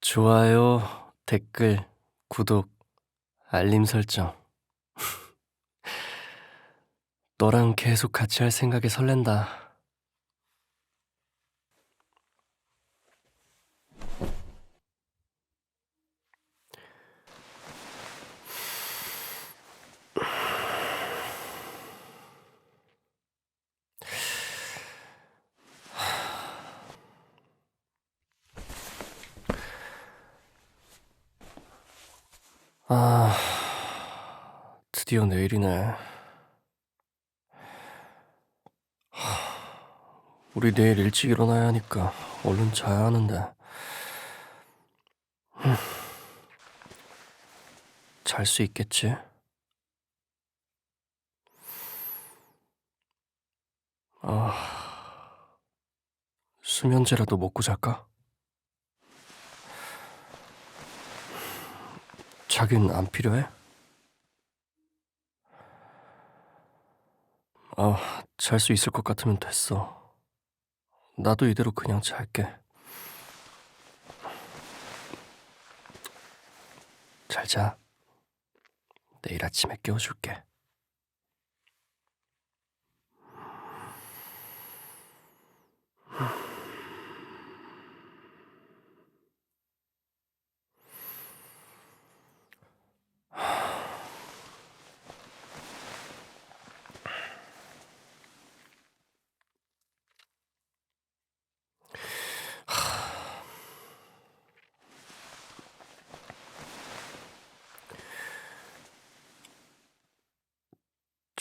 좋아요, 댓글, 구독, 알림 설정. 너랑 계속 같이 할 생각에 설렌다. 아, 드디어 내일이네. 하, 우리 내일 일찍 일어나야 하니까 얼른 자야 하는데. 잘 수 있겠지? 아, 수면제라도 먹고 잘까? 자긴 안 필요해? 아, 잘 수 있을 것 같으면 됐어. 나도 이대로 그냥 잘게. 잘 자. 내일 아침에 깨워줄게.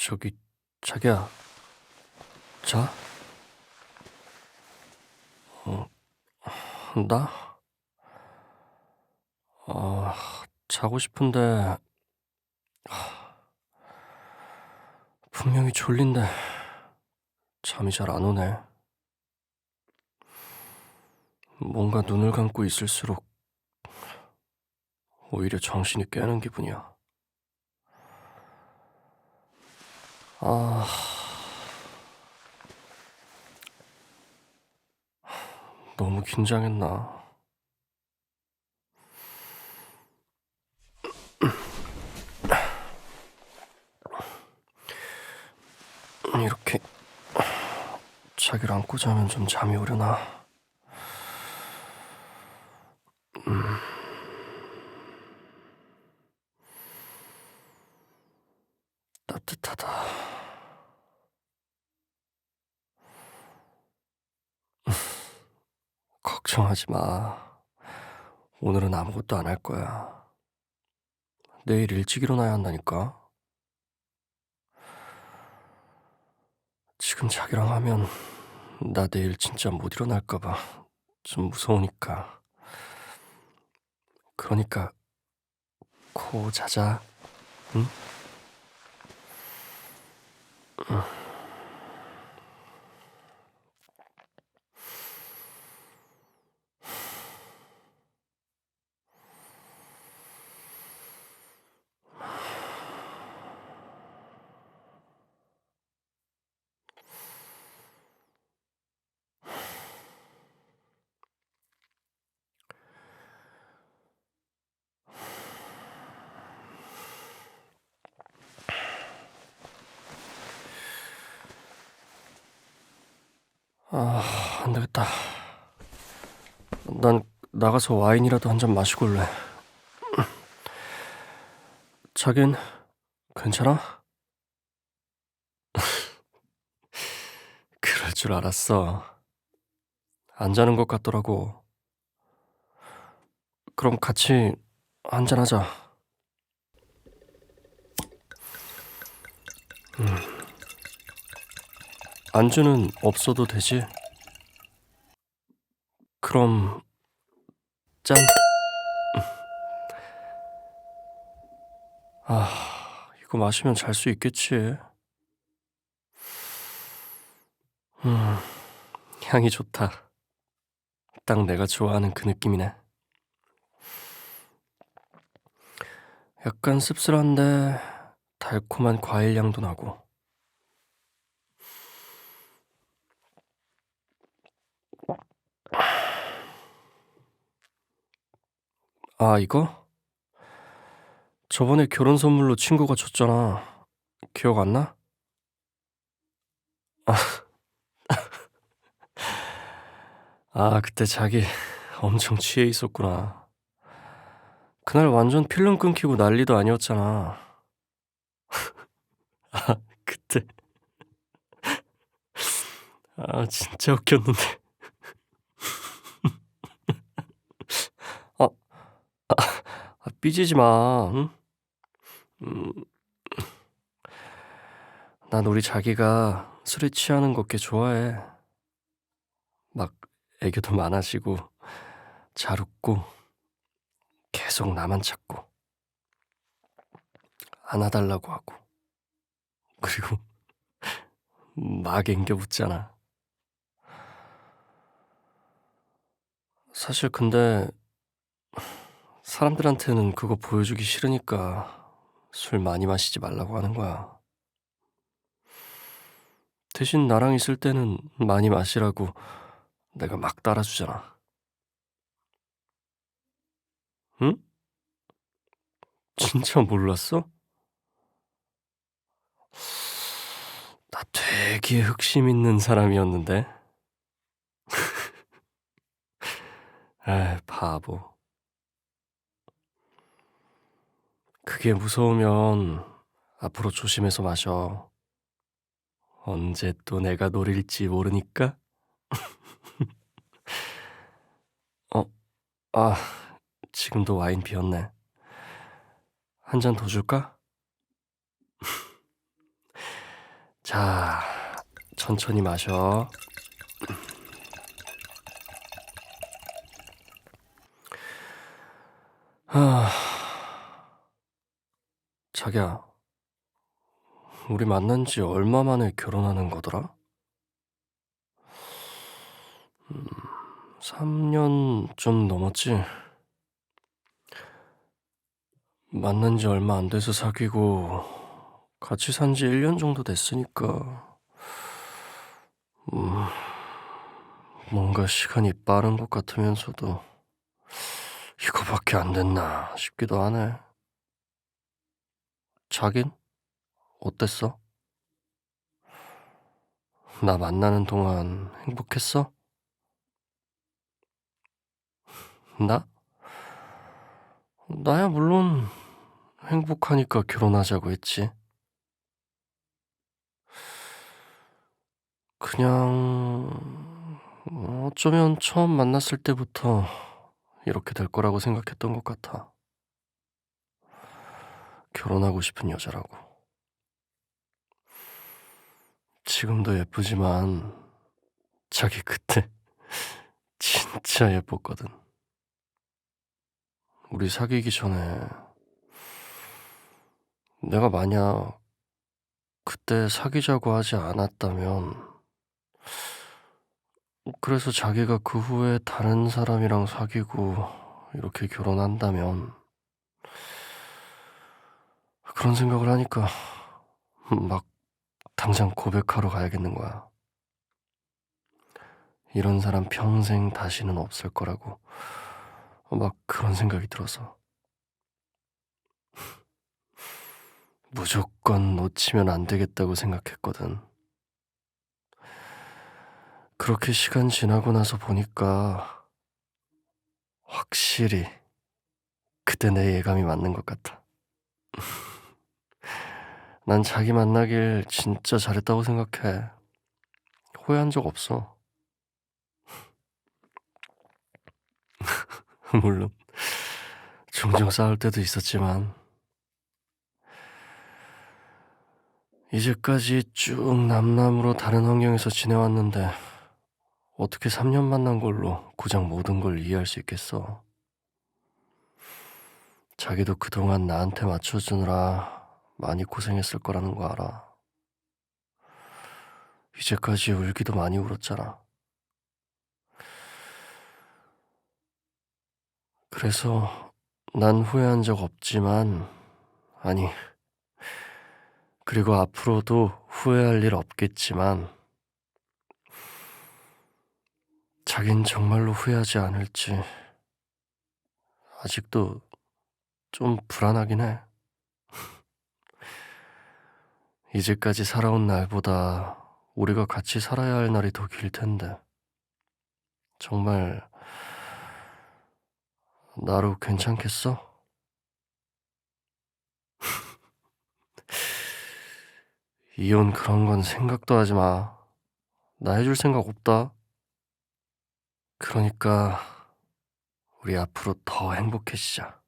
저기, 자기야. 자? 어, 나? 아, 자고 싶은데, 분명히 졸린데, 잠이 잘 안 오네. 뭔가 눈을 감고 있을수록, 오히려 정신이 깨는 기분이야. 아, 너무 긴장했나. 이렇게 자기를 안고 자면 좀 잠이 오려나. 따뜻하다. 걱정하지 마. 오늘은 아무것도 안 할 거야. 내일 일찍 일어나야 한다니까. 지금 자기랑 하면 나 내일 진짜 못 일어날까봐 좀 무서우니까. 그러니까 코 자자. 응? 아, 안 되겠다. 난 나가서 와인이라도 한 잔 마시고 올래. 자긴 괜찮아? 그럴 줄 알았어. 안 자는 것 같더라고. 그럼 같이 한잔 하자. 음. 안주는 없어도 되지? 그럼 짠. 아, 이거 마시면 잘 수 있겠지. 음, 향이 좋다. 딱 내가 좋아하는 그 느낌이네. 약간 씁쓸한데 달콤한 과일 향도 나고. 아, 이거? 저번에 결혼 선물로 친구가 줬잖아. 기억 안 나? 아, 그때 자기 엄청 취해 있었구나. 그날 완전 필름 끊기고 난리도 아니었잖아. 아, 그때. 아, 진짜 웃겼는데. 어, 아, 아, 삐지지 마, 응? 음, 난 우리 자기가 술에 취하는 거 꽤 좋아해. 막 애교도 많아지고, 잘 웃고, 계속 나만 찾고, 안아달라고 하고, 그리고 막 앵겨 붙잖아. 사실 근데 사람들한테는 그거 보여주기 싫으니까 술 많이 마시지 말라고 하는 거야. 대신 나랑 있을 때는 많이 마시라고 내가 막 따라주잖아. 응? 진짜 몰랐어? 나 되게 흑심 있는 사람이었는데. 아, 바보. 그게 무서우면 앞으로 조심해서 마셔. 언제 또 내가 노릴지 모르니까. 어, 아, 지금도 와인 비었네. 한 잔 더 줄까? 자, 천천히 마셔. 아, 자기야, 우리 만난 지 얼마 만에 결혼하는 거더라? 음, 3년 좀 넘었지? 만난 지 얼마 안 돼서 사귀고, 같이 산 지 1년 정도 됐으니까, 음, 뭔가 시간이 빠른 것 같으면서도, 이거밖에 안 됐나 싶기도 하네. 자긴? 어땠어? 나 만나는 동안 행복했어? 나? 나야 물론 행복하니까 결혼하자고 했지. 그냥 어쩌면 처음 만났을 때부터 이렇게 될 거라고 생각했던 것 같아. 결혼하고 싶은 여자라고. 지금도 예쁘지만 자기 그때 진짜 예뻤거든. 우리 사귀기 전에 내가 만약 그때 사귀자고 하지 않았다면 그래서 자기가 그 후에 다른 사람이랑 사귀고 이렇게 결혼한다면 그런 생각을 하니까 막 당장 고백하러 가야겠는 거야. 이런 사람 평생 다시는 없을 거라고 막 그런 생각이 들어서 무조건 놓치면 안 되겠다고 생각했거든. 그렇게 시간 지나고 나서 보니까 확실히 그때 내 예감이 맞는 것 같아. 난 자기 만나길 진짜 잘했다고 생각해. 후회한 적 없어. 물론 종종 싸울 때도 있었지만 이제까지 쭉 남남으로 다른 환경에서 지내왔는데 어떻게 3년 만난 걸로 고작 모든 걸 이해할 수 있겠어? 자기도 그동안 나한테 맞춰주느라 많이 고생했을 거라는 거 알아. 이제까지 울기도 많이 울었잖아. 그래서 난 후회한 적 없지만, 아니, 그리고 앞으로도 후회할 일 없겠지만, 자긴 정말로 후회하지 않을지 아직도 좀 불안하긴 해. 이제까지 살아온 날보다 우리가 같이 살아야 할 날이 더 길 텐데. 정말 나로 괜찮겠어? 이혼 그런 건 생각도 하지 마. 나 해줄 생각 없다. 그러니까 우리 앞으로 더 행복해지자.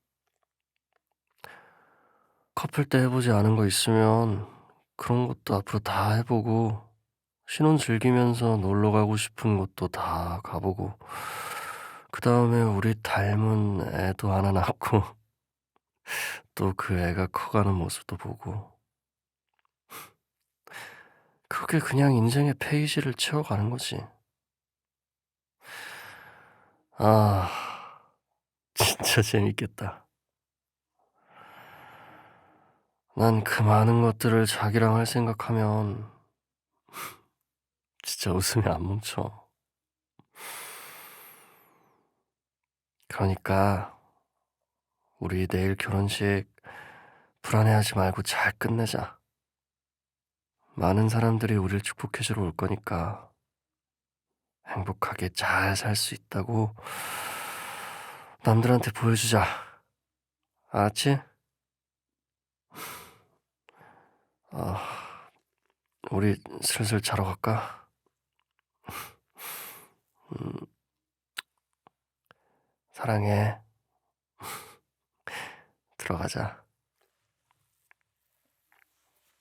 커플 때 해보지 않은 거 있으면 그런 것도 앞으로 다 해보고 신혼 즐기면서 놀러 가고 싶은 곳도 다 가보고 그 다음에 우리 닮은 애도 하나 낳고 또 그 애가 커가는 모습도 보고 그게 그냥 인생의 페이지를 채워가는 거지. 아, 진짜 재밌겠다. 난 그 많은 것들을 자기랑 할 생각하면 진짜 웃음이 안 멈춰. 그러니까 우리 내일 결혼식 불안해하지 말고 잘 끝내자. 많은 사람들이 우리를 축복해주러 올 거니까 행복하게 잘 살 수 있다고 남들한테 보여주자. 알았지? 아, 우리 슬슬 자러 갈까? 음, 사랑해. 들어가자.